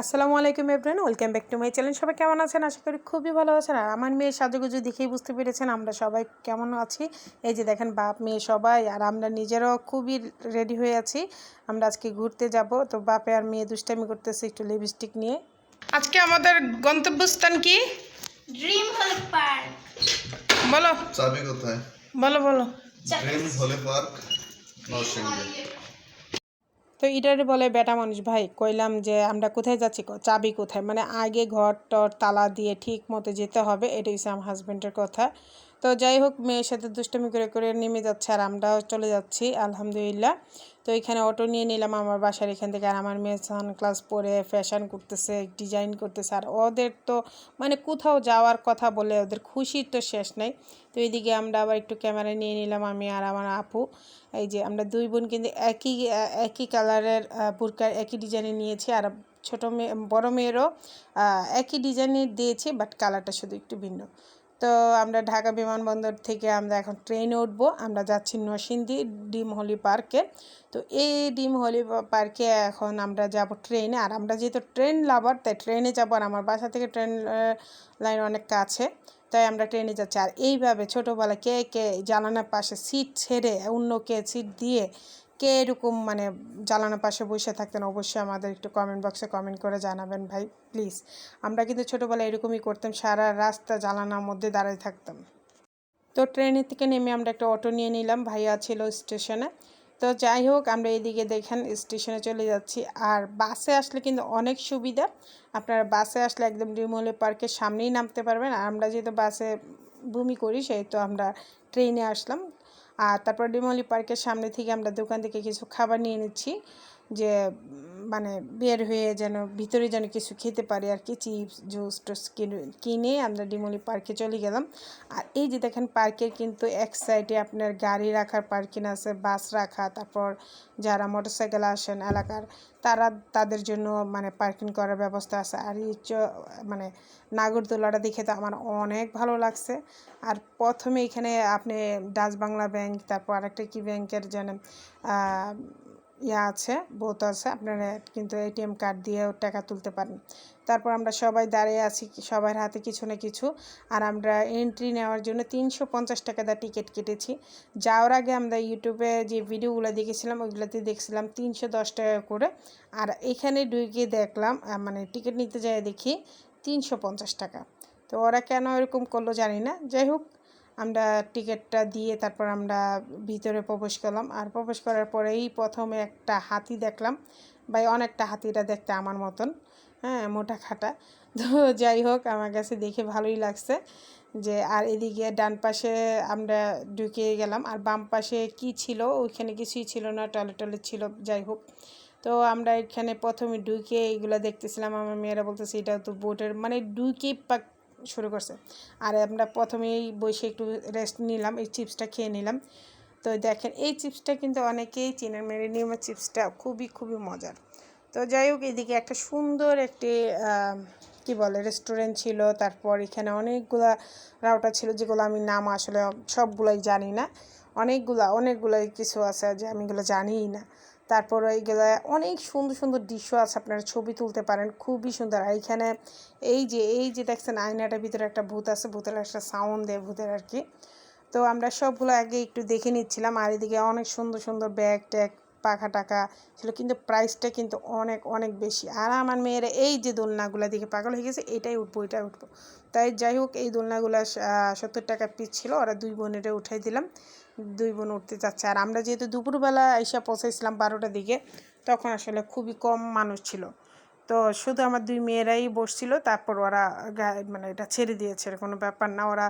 আসসালামু আলাইকুম everyone welcome back to my channel সবাই কেমন আছেন? আশা করি খুবই ভালো আছেন। আর আমার মেয়ের সাজুগুজু দেখেই বুঝতে পেরেছেন আমরা সবাই কেমন আছি। এই যে দেখেন বাপ মেয়ে সবাই আর আমরা নিজেরাও খুবই রেডি হয়ে আছি। আমরা আজকে ঘুরতে যাব। তো বাপে আর মেয়ে দুষ্টামি করতেছে একটু লিপস্টিক নিয়ে। আজকে আমাদের গন্তব্যস্থান কি? ড্রিম হল পার্ক বলো। চাবি কোথায়? বলো বলো। ড্রিম হলে পার্ক নরসিংদী। তো এটারে বলে, বেটা মানুষ ভাই, কইলাম যে আমরা কোথায় যাচ্ছি? চাবি কোথায়? মানে আগে ঘর টর তালা দিয়ে ঠিক মতো যেতে হবে, এটাই হচ্ছে আমার হাজব্যান্ডের কথা। তো যাই হোক, মেয়ের সাথে দুষ্টমি করে করে নেমে যাচ্ছে আর আমরাও চলে যাচ্ছি, আলহামদুলিল্লাহ। তো এখানে অটো নিয়ে নিলাম আমার বাসার এখান থেকে আর আমার মেয়ে সানগ্লাস পরে ফ্যাশন করতেছে ডিজাইন করতেছে আর ওদের তো মানে কোথাও যাওয়ার কথা বলে ওদের খুশির তো শেষ নেই। তো এইদিকে আমরা আবার একটু ক্যামেরা নিয়ে নিলাম আমি আর আমার আপু। এই যে আমরা দুই বোন কিন্তু একই একই কালারের বুরকা একই ডিজাইনের নিয়েছি আর ছোটো মেয়ে, বড়ো মেয়েরও একই ডিজাইনের দিয়েছি বাট কালারটা শুধু একটু ভিন্ন। তো আমরা ঢাকা বিমানবন্দর থেকে আমরা এখন ট্রেনে উঠবো। আমরা যাচ্ছি নরসিংদী ডিম হলি পার্কে। তো এই ডিম হলি পার্কে এখন আমরা যাব ট্রেনে। আর আমরা যেহেতু ট্রেন লাভার, তাই ট্রেনে যাব আর আমার বাসা থেকে ট্রেন লাইন অনেক কাছে, তাই আমরা ট্রেনে যাচ্ছি। আর এইভাবে ছোটোবেলা কে কে, জানালার পাশে সিট ছেড়ে অন্য কে সিট দিয়ে কে এরকম মানে জানালার পাশে বসে থাকতেন, অবশ্যই আমাদের একটু কমেন্ট বক্সে কমেন্ট করে জানাবেন ভাই প্লিজ আমরা কিন্তু ছোটোবেলায় এরকমই করতাম, সারা রাস্তা জানালার মধ্যে দাঁড়িয়ে থাকতাম। তো ট্রেনের থেকে নেমে আমরা একটা অটো নিয়ে নিলাম, ভাইয়া ছিল স্টেশনে তো যাই হোক, আমরা এদিকে দেখেন স্টেশনে চলে যাচ্ছি। আর বাসে আসলে কিন্তু অনেক সুবিধা। আপনারা বাসে আসলে একদম ডিমলে পার্কের সামনেই নামতে পারবেন। আর আমরা যেহেতু বাসে বমি করি সেই তো আমরা ট্রেনে আসলাম। আর তারপর ডিমলি পার্কের সামনে থেকে আমরা দোকান থেকে কিছু খাবার নিয়ে নিচ্ছি যে মানে বের হয়ে যেন ভিতরে যেন কিছু খেতে পারি আর কি, চিপস, জুস, টুস কিনে- আমরা ডিমলি পার্কে চলে গেলাম। আর এই যে দেখেন পার্কের কিন্তু এক সাইডে আপনার গাড়ি রাখার পার্কিং আছে, বাস রাখা, তারপর যারা মোটরসাইকেল আসেন এলাকার, তারা তাদের জন্য মানে পার্কিং করার ব্যবস্থা আছে। আর এই মানে নাগরদোলাটা দেখে তো আমার অনেক ভালো লাগছে। আর প্রথমে এখানে আপনি ডাচ বাংলা ব্যাংক, তারপর আরেকটা কি ব্যাংকের যেন ইয়া আছে বোত আছে। আপনারা কিন্তু এটিএম কার্ড দিয়েও টাকা তুলতে পারেন। তারপর আমরা সবাই দাঁড়িয়ে আছি সবার হাতে কিছু না কিছু। আর আমরা এন্ট্রি নেওয়ার জন্য তিনশো পঞ্চাশ টাকা দা টিকিট কেটেছি। যাওয়ার আগে আমরা ইউটিউবে যে ভিডিওগুলো দেখেছিলাম, ওইগুলোতে দেখছিলাম তিনশো দশ টাকা করে। আর এখানে ঢুকে দেখলাম মানে টিকিট নিতে যাই দেখি তিনশো পঞ্চাশ টাকা। তো ওরা কেন এরকম করল জানি না। যাই হোক আমরা টিকিটটা দিয়ে তারপর আমরা ভিতরে প্রবেশ করলাম। আর প্রবেশ করার পরেই প্রথমে একটা হাতি দেখলাম। ভাই, অনেকটা হাতিটা দেখতে আমার মতন হ্যাঁ মোটা খাটা। তো যাই হোক, আমার কাছে দেখে ভালোই লাগছে যে, আর এদিকে ডান পাশে আমরা ঢুকে গেলাম। আর বাম পাশে কি ছিল, ওইখানে কিছুই ছিল না, টয়লেট টয়লেট ছিল, যাই হোক। তো আমরা এখানে প্রথমে ঢুকে এগুলো দেখতেছিলাম। আমার মেয়েরা বলতেছে, এটা তো বোটের মানে পাক শুরু করছে। আর আমরা প্রথমেই বসে একটু রেস্ট নিলাম, এই চিপসটা খেয়ে নিলাম। তো দেখেন, এই চিপসটা কিন্তু অনেকেই চিনেন মেরিনিয়ামের চিপসটা খুবই খুবই মজার। তো যাই হোক, এদিকে একটা সুন্দর একটি কি বলে রেস্টুরেন্ট ছিল। তারপর এখানে অনেকগুলা রাউটার ছিল, যেগুলো আমি নাম আসলে সবগুলোই জানি না। অনেকগুলা, অনেকগুলাই কিছু আছে যে আমি এগুলো জানিই না। তারপর এইগুলো অনেক সুন্দর সুন্দর দৃশ্য আছে, আপনারা ছবি তুলতে পারেন, খুবই সুন্দর। আর এইখানে এই যে এই যে দেখছেন, আয়নাটার ভিতরে একটা ভূত আছে, ভূতের একটা সাউন্ড দেয় ভূতের আর কি। তো আমরা সবগুলো আগে একটু দেখে নিচ্ছিলাম, আর এদিকে অনেক সুন্দর সুন্দর ব্যাগ ট্যাগ, পাখা টাকা ছিল, কিন্তু প্রাইসটা কিন্তু অনেক অনেক বেশি। আর আমার মেয়েরা এই যে দোলনাগুলো দেখে পাগল হয়ে গেছে, এটাই উঠবো এটাই উঠবো। তাই যাই হোক, এই দোলনাগুলো সত্তর টাকা পিস ছিল, ওরা দুই বোনেরা উঠাই দিলাম। দুই বোন উঠতে যাচ্ছে আর আমরা যেহেতু দুপুরবেলা এসে পৌঁছাইছিলাম বারোটার দিকে, তখন আসলে খুবই কম মানুষ ছিল। তো শুধু আমার দুই মেয়েরাই বসছিল, তারপর ওরা মানে এটা ছেড়ে দিয়েছে কোনো ব্যাপার না। ওরা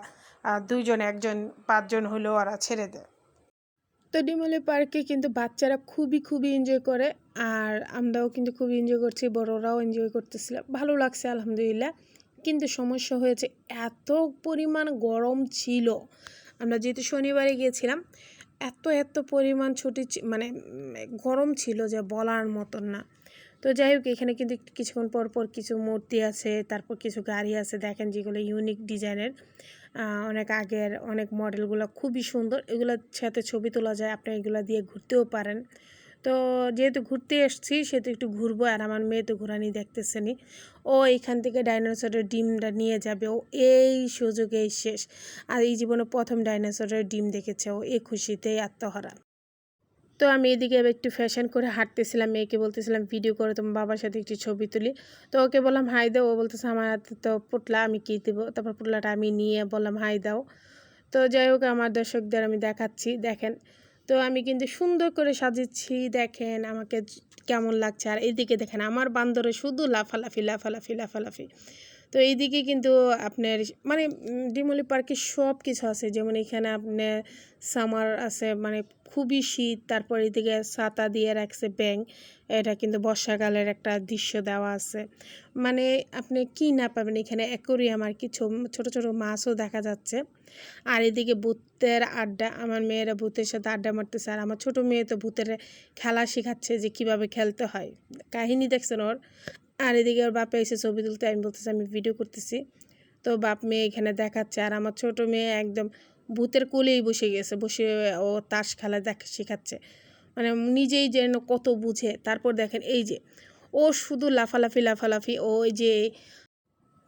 দুইজন, একজন, পাঁচজন হলেও ওরা ছেড়ে দেয়। তো ডিমলে পার্কে কিন্তু বাচ্চারা খুবই খুবই এনজয় করে, আর আমরাও কিন্তু খুবই এনজয় করছি, বড়রাও এনজয় করতেছিল। ভালো লাগছে, আলহামদুলিল্লাহ। কিন্তু সমস্যা হয়েছে, এত পরিমাণ গরম ছিল। আমরা যেহেতু শনিবারে গিয়েছিলাম, এত এত পরিমাণ ছুটি মানে গরম ছিল যে বলার মতন না। তো যাই হোক, এখানে কিন্তু কিছুক্ষণ পর পর কিছু মূর্তি আছে, তারপর কিছু গাড়ি আছে, দেখেন যেগুলো ইউনিক ডিজাইনের অনেক আগের অনেক মডেলগুলো খুবই সুন্দর। এগুলোর সাথে ছবি তোলা যায়, আপনি এগুলো দিয়ে ঘুরতেও পারেন। তো যেহেতু ঘুরতে এসেছি, সেহেতু একটু ঘুরবো আর আমার মেয়ে তো ঘোরানি দেখতেছে নি ও এইখান থেকে ডাইনোসরের ডিমটা নিয়ে যাবে। ও এই সুযোগেই শেষ। আর এই জীবনে প্রথম ডাইনোসরের ডিম দেখেছে। ও এই খুশিতেই আত্মহারা। তো আমি এদিকে একটু ফ্যাশন করে হাঁটতেছিলাম। মেয়েকে বলতেছিলাম, ভিডিও করে তোমার বাবার সাথে একটি ছবি তুলি। তো ওকে বললাম, হাই দাও। ও বলতেছে, আমার হাতে তো পুটলা আমি কী দেবো? তারপর পুটলাটা আমি নিয়ে বললাম, হাই দাও। তো যাই হোক, আমার দর্শকদের আমি দেখাচ্ছি। দেখেন তো আমি কিন্তু সুন্দর করে সাজিচ্ছি, দেখেন আমাকে কেমন লাগছে। আর এদিকে দেখেন, আমার বান্দরে শুধু লাফালাফি লাফালাফি লাফালাফি। তো এইদিকে কিন্তু আপনার মানে ডিমলি পার্কে সব কিছু আছে। যেমন এখানে আপনার সামার আছে মানে খুবই শীত, তারপর এদিকে ছাতা দিয়ে রাখছে ব্যাং এটা কিন্তু বর্ষাকালের একটা দৃশ্য দেওয়া আছে। মানে আপনি কি না পাবেন, এখানে অ্যাকোরিয়াম আর কিছু ছোট ছোট মাছও দেখা যাচ্ছে। আর এদিকে ভূতের আড্ডা, আমার মেয়েরা ভূতের সাথে আড্ডা মারতেছে, আর আমার ছোট মেয়ে তো ভূতের খেলা শেখাচ্ছে যে কীভাবে খেলতে হয়। কাহিনী দেখছেন ওর? আর এদিকে ওর বাপে এসে ছবি তুলতে, আমি বলতেছি, আমি ভিডিও করতেছি। তো বাপ মেয়ে এখানে দেখাচ্ছে, আর আমার ছোট মেয়ে একদম ভূতের কোলেই বসে গেছে, বসে ও তাস খেলা দেখ, শেখাচ্ছে। মানে নিজেই যেন কত বুঝে। তারপর দেখেন, এই যে, ও শুধু লাফালাফি লাফালাফি, ও যে,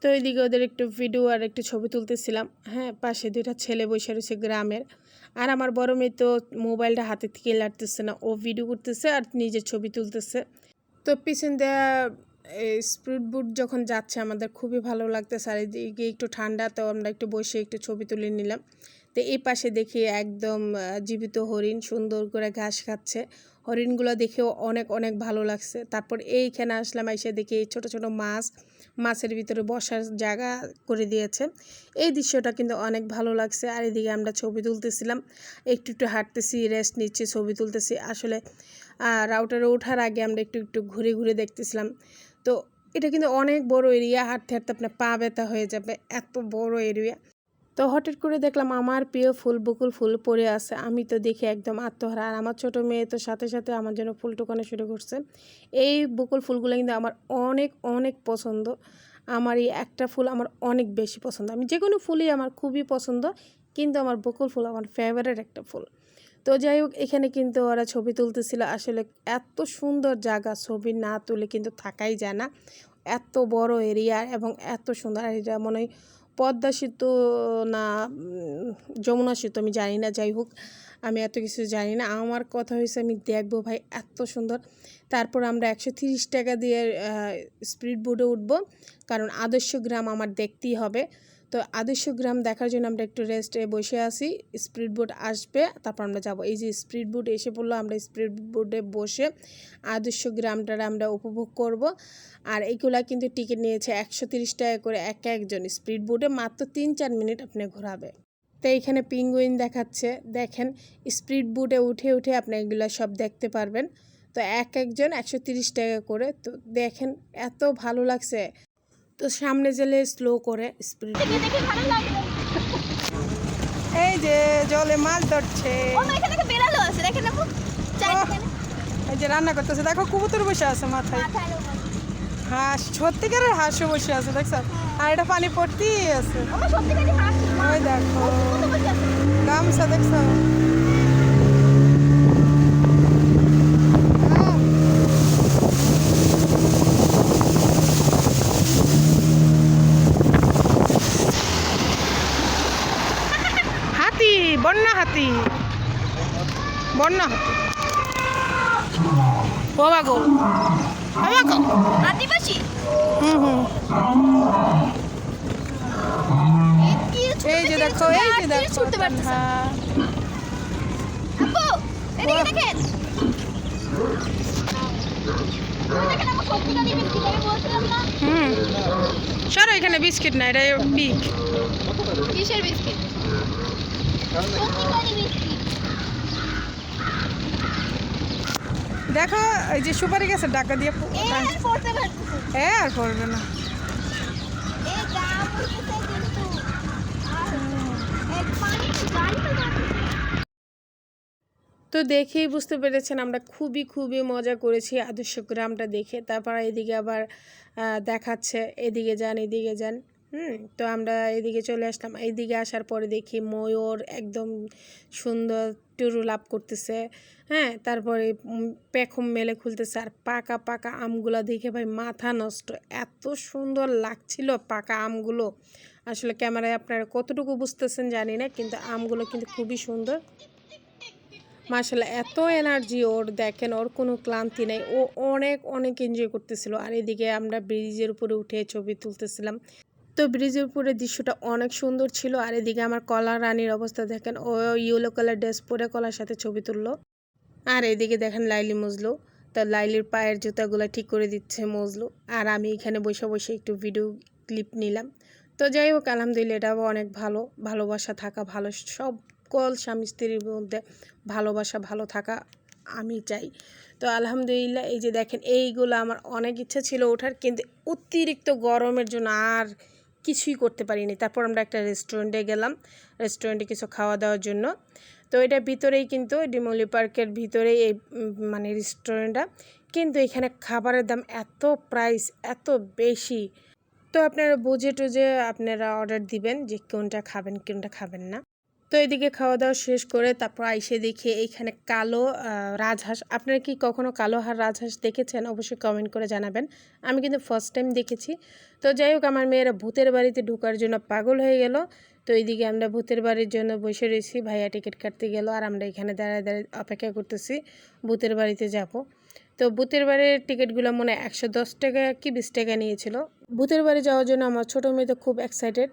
তো এইদিকে ওদের একটু ভিডিও আর একটু ছবি তুলতেছিলাম। হ্যাঁ পাশে দুইটা ছেলে বসে রয়েছে গ্রামের। আর আমার বড় মেয়ে তো মোবাইলটা হাতে থেকে লাড়তেছে না, ও ভিডিও করতেছে আর নিজের ছবি তুলতেছে। তো পিছন দেওয়া স্পিড বুট যখন যাচ্ছে আমাদের খুবই ভালো লাগতেছে আর এদিকে একটু ঠান্ডা তো আমরা একটু বসে একটু ছবি তুলে নিলাম। তো এই পাশে দেখি একদম জীবিত হরিণ সুন্দর করে ঘাস খাচ্ছে। হরিণগুলো দেখেও অনেক অনেক ভালো লাগছে। তারপর এইখানে আসলাম, এসে দেখি এই ছোটো ছোটো মাছ, মাছের ভিতরে বসার জায়গা করে দিয়েছে। এই দৃশ্যটা কিন্তু অনেক ভালো লাগছে। আর এদিকে আমরা ছবি তুলতেছিলাম, একটু একটু হাঁটতেছি রেস্ট নিচ্ছি, ছবি তুলতেছি। আসলে রাউটারে ওঠার আগে আমরা একটু একটু ঘুরে ঘুরে দেখতেছিলাম। তো এটা কিন্তু অনেক বড় এরিয়া হাঁটতে হাঁটতে আপনার পা ব্যথা হয়ে যাবে, এত বড় এরিয়া তো হঠাৎ করে দেখলাম আমার প্রিয় ফুল বকুল ফুল পড়ে আছে, আমি তো দেখি একদম আত্মহারা। আর আমার ছোট মেয়ে তো সাথে সাথে আমার জন্য ফুল টোকানো শুরু করছে। এই বকুল ফুলগুলো কিন্তু আমার অনেক অনেক পছন্দ। আমার এই একটা ফুল আমার অনেক বেশি পছন্দ। আমি যে কোনো ফুলই আমার খুবই পছন্দ, কিন্তু আমার বকুল ফুল আমার ফেভারিট একটা ফুল। তো যাই হোক, এখানে কিন্তু ওরা ছবি তুলতেছিল। আসলে এত সুন্দর জায়গা, ছবি না তুলে কিন্তু থাকাই যায় না। এত বড় এরিয়া এবং এত সুন্দর। এটা মনে হয় পদ্মা সেতু না যমুনা সেতু, আমি জানি না। যাই হোক, আমি এত কিছু জানি না। আমার কথা হয়েছে আমি দেখব ভাই, এত সুন্দর। তারপর আমরা একশো তিরিশ টাকা দিয়ে স্পিড বোটে উঠবো। কারণ আদর্শ গ্রাম আমার দেখতেই হবে। তো আদর্শ গ্রাম দেখার জন্য আমরা একটু রেস্টে বসে আছি। স্পিড বোট আসবে, তারপর আমরা যাব। এই যে স্পিড বোট এসে পড়ল, আমরা স্পিড বোটে বসে আদর্শ গ্রামটার আমরা উপভোগ করব। আর এইগুলা কিন্তু টিকিট নিয়েছে একশো তিরিশ টাকা করে এক একজন। স্পিড বোটে মাত্র তিন চার মিনিট আপনি ঘোরাবে। তো এইখানে পিঙ্গুইন দেখাচ্ছে। দেখেন স্পিড বোটে উঠে উঠে আপনি এগুলো সব দেখতে পারবেন। তো এক একজন একশো তিরিশ টাকা করে। তো দেখেন, এত ভালো লাগছে। তো সামনে গেলে স্লো করে স্পিড দেখে দেখে ভালো লাগল এই যে জলে মাছ ধরছে। এই যে রান্না করতেছে দেখো কবুতর বসে আছে মাথায়। হাঁস সত্যিকারের হাঁসও বসে আছে দেখছ? আর এটা পানি পড়তেই আছে। ওই দেখো। কত বসে আছে। গামছা দেখছ হাতি বন্যা হাতি বন্যা। ও বাগো ও বাগো আদিবাসী? হুম হুম। এই যে দেখো এই যে দেখো ছুটতে পারতেছে আপু এদিকে দেখেন। হুম। সরো এখানে বিস্কিট না এটা পিক। কিসের বিস্কিট সত্যিকারই বিস্কিট দেখো এই যে সুপারি গাছের ডাকা দিয়ে এই আর পড়তে এ আর পড়বে না। তো দেখেই বুঝতে পেরেছেন আমরা খুবই খুবই মজা করেছি আদর্শ গ্রামটা দেখে। তারপর এদিকে আবার দেখাচ্ছে এদিকে যান এদিকে যান। হুম তো আমরা এদিকে চলে আসলাম। এইদিকে আসার পরে দেখি ময়ূর একদম সুন্দর একটু লাভ করতেছে। হ্যাঁ তারপরে পেখম মেলে খুলতেছে আর পাকা পাকা আমগুলো দেখে ভাই মাথা নষ্ট। এত সুন্দর লাগছিল পাকা আমগুলো। আসলে ক্যামেরায় আপনারা কতটুকু বুঝতেছেন জানি না, কিন্তু আমগুলো কিন্তু খুবই সুন্দর। মার্শাল্লাহ এত এনার্জি ওর, দেখেন ওর কোনো ক্লান্তি নেই। ও অনেক অনেক এনজয় করতেছিল। আর এদিকে আমরা ব্রিজের উপরে উঠে ছবি তুলতেছিলাম। তো ব্রিজের উপরে দৃশ্যটা অনেক সুন্দর ছিল আর এদিকে আমার কলা রানীর অবস্থা দেখেন, ও ইয়েলো কালার ড্রেস পরে কলার সাথে ছবি তুললো। আর এদিকে দেখেন লাইলি মজলু, তো লাইলির পায়ের জুতাগুলো ঠিক করে দিচ্ছে মজলু। আর আমি এখানে বসে বসে একটু ভিডিও ক্লিপ নিলাম। তো যাই হোক, আলহামদুলিল্লাহ এটাও অনেক ভালো, ভালোবাসা থাকা ভালো, সব সকল স্বামী স্ত্রীর মধ্যে ভালোবাসা ভালো থাকা আমি চাই। তো আলহামদুলিল্লাহ এই যে দেখেন, এইগুলো আমার অনেক ইচ্ছা ছিল ওঠার, কিন্তু অতিরিক্ত গরমের জন্য আর কিছুই করতে পারিনি। তারপর আমরা একটা রেস্টুরেন্টে গেলাম। রেস্টুরেন্টে কিছু খাওয়া দাওয়ার জন্য। তো এটা ভিতরেই কিন্তু ডিমলি পার্কের ভিতরেই এই মানে রেস্টুরেন্টটা কিন্তু এখানে খাবারের দাম এত প্রাইস এত বেশি। তো আপনারা বুঝে টুঝে আপনারা অর্ডার দিবেন যে কোনটা খাবেন কোনটা খাবেন না। তো এদিকে খাওয়া দাওয়া শেষ করে তারপর আইসে দেখি এইখানে কালো রাজহাঁস। আপনারা কি কখনো কালো হার রাজহাঁস দেখেছেন? অবশ্যই কমেন্ট করে জানাবেন। আমি কিন্তু ফার্স্ট টাইম দেখেছি। তো যাই হোক, আমার মেয়েরা ভূতের বাড়িতে ঢোকার জন্য পাগল হয়ে গেল। তো এইদিকে আমরা ভূতের বাড়ির জন্য বসে রয়েছি। ভাইয়া টিকিট কাটতে গেল আর আমরা এখানে দাঁড়ায় দাঁড়িয়ে অপেক্ষা করতেছি। ভূতের বাড়িতে যাব। তো ভূতের বাড়ির টিকিটগুলো মনে হয় একশো দশ টাকা কি বিশ টাকা নিয়েছিল। ভূতের বাড়ি যাওয়ার জন্য আমার ছোটো মেয়ে তো খুব এক্সাইটেড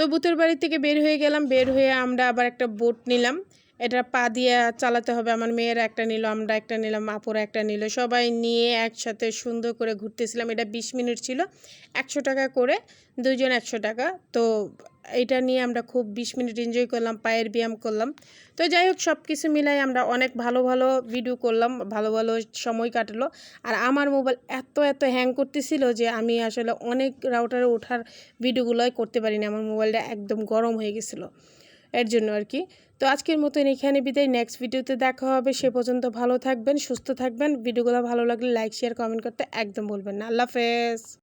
তো বুথের বাড়ি থেকে বের হয়ে গেলাম। বের হয়ে আমরা আবার একটা বোট নিলাম। এটা পা দিয়ে চালাতে হবে। আমার মেয়েরা একটা নিল, আমরা একটা নিলাম, আপুরা একটা নিল। সবাই নিয়ে একসাথে সুন্দর করে ঘুরতেছিলাম। এটা বিশ মিনিট ছিল। একশো টাকা করে দুজন একশো টাকা। তো এটা নিয়ে আমরা খুব বিশ মিনিট এনজয় করলাম, পায়ের ব্যায়াম করলাম। তো যাই হোক সব কিছু মিলাই আমরা অনেক ভালো ভালো ভিডিও করলাম, ভালো ভালো সময় কাটলো। আর আমার মোবাইল এত এত হ্যাং করতেছিল যে আমি আসলে অনেক রাউটারে ওঠার ভিডিওগুলোই করতে পারিনি। আমার মোবাইলটা একদম গরম হয়ে গেছিল এর জন্য আর কি। তো আজকের মতন এখানে বিদায়। নেক্সট ভিডিওতে দেখা হবে। সে পর্যন্ত ভালো থাকবেন, সুস্থ থাকবেন। ভিডিওগুলো ভালো লাগলে লাইক শেয়ার কমেন্ট করতে একদম বলবেন না। আল্লাহ হাফেজ।